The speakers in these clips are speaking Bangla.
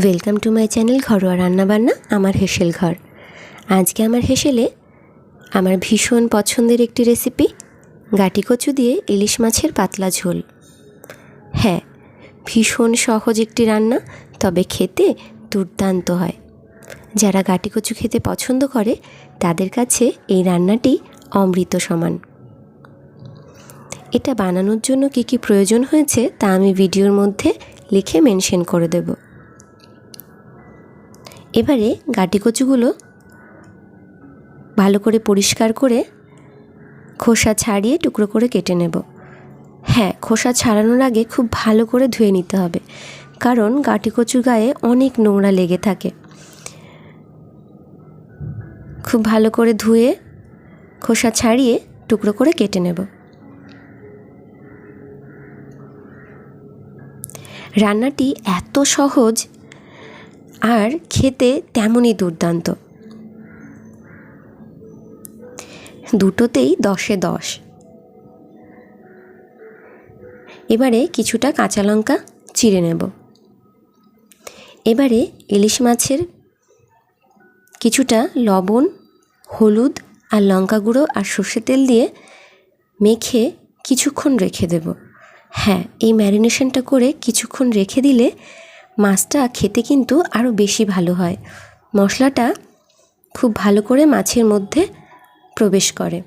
ওয়েলকাম টু মাই চ্যানেল ঘরোয়া রান্নাবান্না, আমার হেসেল ঘর। আজকে আমার হেসেলে আমার ভীষণ পছন্দের একটি রেসিপি গাটি কচু দিয়ে ইলিশ মাছের পাতলা ঝোল। হ্যাঁ ভীষণ সহজ একটি রান্না, তবে খেতে দুর্দান্ত হয়। যারা গাটি কচু খেতে পছন্দ করে, তাদের কাছে এই রান্নাটি অমৃত সমান। এটা বানানোর জন্য কী কী প্রয়োজন হয়েছে তা আমি ভিডিওর মধ্যে লিখে মেনশন করে দেবো। এবারে গাটি কচুগুলো ভালো করে পরিষ্কার করে খোসা ছাড়িয়ে টুকরো করে কেটে নেব। হ্যাঁ খোসা ছাড়ানোর আগে খুব ভালো করে ধুয়ে নিতে হবে, কারণ গাটি কচুর গায়ে অনেক নোংরা লেগে থাকে। খুব ভালো করে ধুয়ে খোসা ছাড়িয়ে টুকরো করে কেটে নেব। রান্নাটি এত সহজ আর খেতে তেমনই দুর্দান্ত। দুটোতেই দশে দশ। এবারে কিছুটা কাঁচা লঙ্কা চিড়ে নেব। এবারে ইলিশ মাছের কিছুটা লবণ, হলুদ আর লঙ্কা গুঁড়ো আর সর্ষে তেল দিয়ে মেখে কিছুক্ষণ রেখে দেব। হ্যাঁ এই ম্যারিনেশনটা করে কিছুক্ষণ রেখে দিলে মাছটা খেতে কিন্তু আরও বেশি ভালো হয়। মশলাটা খুব ভালো করে মাছের মধ্যে প্রবেশ করে।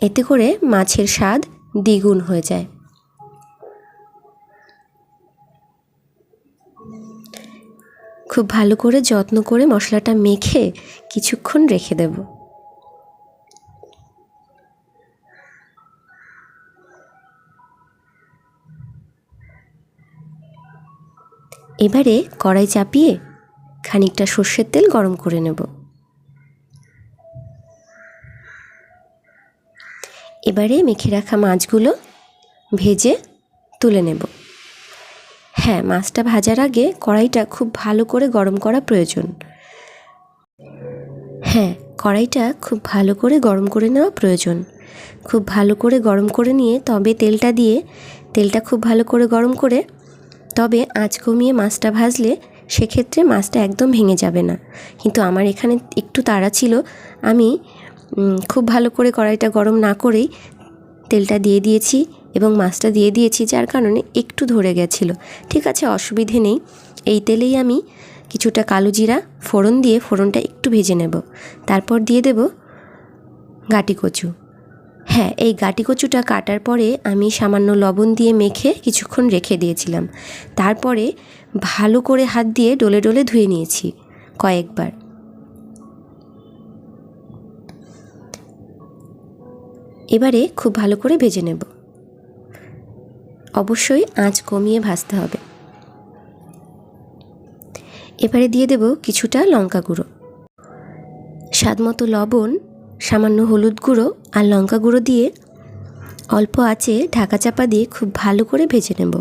এতে করে মাছের স্বাদ দ্বিগুণ হয়ে যায়। খুব ভালো করে যত্ন করে মশলাটা মেখে কিছুক্ষণ রেখে দেব। এবারে কড়াই চাপিয়ে খানিকটা সর্ষের তেল গরম করে নেব। এবারে মেখে রাখা মাছগুলো ভেজে তুলে নেব। হ্যাঁ মাছটা ভাজার আগে কড়াইটা খুব ভালো করে গরম করা প্রয়োজন। হ্যাঁ কড়াইটা খুব ভালো করে গরম করে নেওয়া প্রয়োজন। খুব ভালো করে গরম করে নিয়ে তবে তেলটা দিয়ে, তেলটা খুব ভালো করে গরম করে তবে আঁচ কমিয়ে মাছটা ভাজলে সেক্ষেত্রে মাছটা একদম ভেঙে যাবে না। কিন্তু আমার এখানে একটু তাড়া ছিল। আমি খুব ভালো করে কড়াইটা গরম না করেই তেলটা দিয়ে দিয়েছি এবং মাছটা দিয়ে দিয়েছি, যার কারণে একটু ধরে গেছিল। ঠিক আছে, অসুবিধে নেই। এই তেলেই আমি কিছুটা কালো জিরা, ফোড়ন দিয়ে ফোড়নটা একটু ভেজে নেব। তারপর দিয়ে দেব গাটি কচু। হ্যাঁ এই গাটি কচুটা কাটার পরে আমি সামান্য লবণ দিয়ে মেখে কিছুক্ষণ রেখে দিয়েছিলাম। তারপরে ভালো করে হাত দিয়ে ডলে ডলে ধুয়ে নিয়েছি কয়েকবার। এবারে খুব ভালো করে ভেজে নেব। অবশ্যই আঁচ কমিয়ে ভাজতে হবে। এবারে দিয়ে দেব কিছুটা লঙ্কা গুঁড়ো। স্বাদ মতো লবণ সামান্য হলুদ গুঁড়ো আর লঙ্কা গুঁড়ো দিয়ে অল্প আঁচে ঢাকা চাপা দিয়ে খুব ভালো করে ভেজে নেব।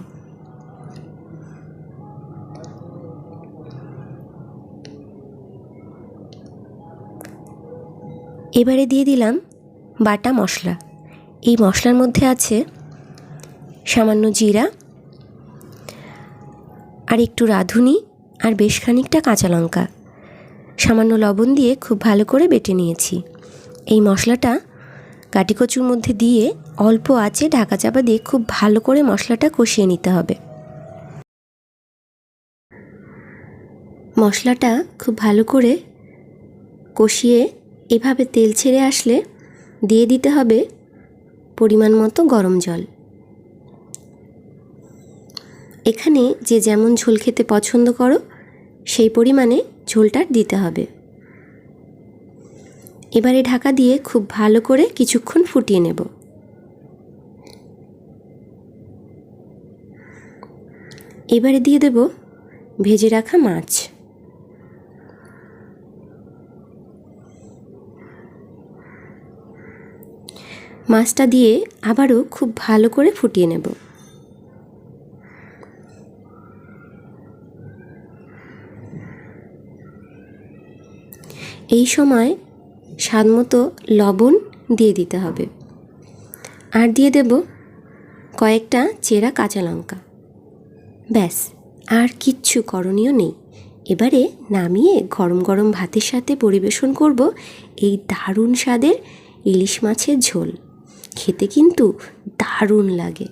এবারে দিয়ে দিলাম বাটা মশলা। এই মশলার মধ্যে আছে সামান্য জিরা আর একটু রাঁধুনি আর বেশ খানিকটা কাঁচা লঙ্কা। সামান্য লবণ দিয়ে খুব ভালো করে বেটে নিয়েছি। এই মশলাটা কাটি কচুর মধ্যে দিয়ে অল্প আঁচে ঢাকা চাপা দিয়ে খুব ভালো করে মশলাটা কষিয়ে নিতে হবে। মশলাটা খুব ভালো করে কষিয়ে এভাবে তেল ছেড়ে আসলে দিয়ে দিতে হবে পরিমাণ মতো গরম জল। এখানে যে যেমন ঝোল খেতে পছন্দ করো, সেই পরিমাণে ঝোলটা দিতে হবে। এবারে ঢাকা দিয়ে খুব ভালো করে কিছুক্ষণ ফুটিয়ে নেব। এবারে দিয়ে দেব ভেজে রাখা মাছ। মাছটা দিয়ে আবারও খুব ভালো করে ফুটিয়ে নেব। এই সময় স্বাদ মতো লবণ দিয়ে দিতে হবে। আর দিয়ে দেব কয়েকটা চেরা কাঁচা লঙ্কা। ব্যাস, আর কিচ্ছু করণীয় নেই। এবারে নামিয়ে গরম গরম ভাতের সাথে পরিবেশন করব এই দারুণ স্বাদের ইলিশ মাছের ঝোল। খেতে কিন্তু দারুণ লাগে।